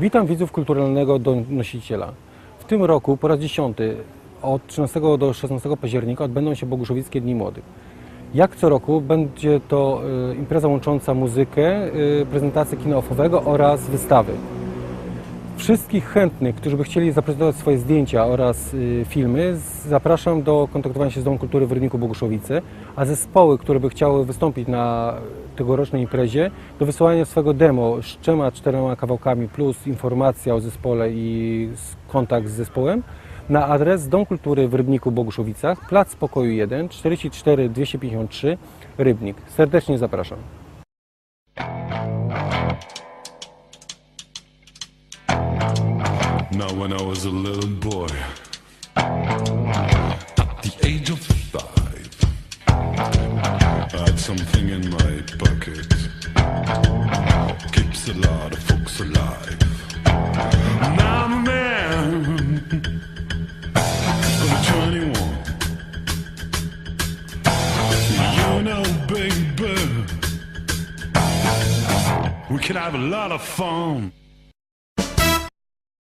Witam widzów kulturalnego donosiciela. W tym roku po raz dziesiąty od 13 do 16 października odbędą się Boguszowickie Dni Młodych. Jak co roku będzie to e, impreza łącząca muzykę, e, prezentację kina ofowego oraz wystawy. Wszystkich chętnych, którzy by chcieli zaprezentować swoje zdjęcia oraz y, filmy, zapraszam do kontaktowania się z Domem Kultury w Rybniku Boguszowice, a zespoły, które by chciały wystąpić na tegorocznej imprezie, do wysyłania swojego demo z trzema, czterema kawałkami plus informacja o zespole i kontakt z zespołem na adres Dom Kultury w Rybniku Boguszowicach, Plac Pokoju 1, 44 253 Rybnik. Serdecznie zapraszam. Now, when I was a little boy, at the age of five, I had something in my pocket. Keeps a lot of folks alive. Now I'm a man of 21. You know, baby, we can have a lot of fun.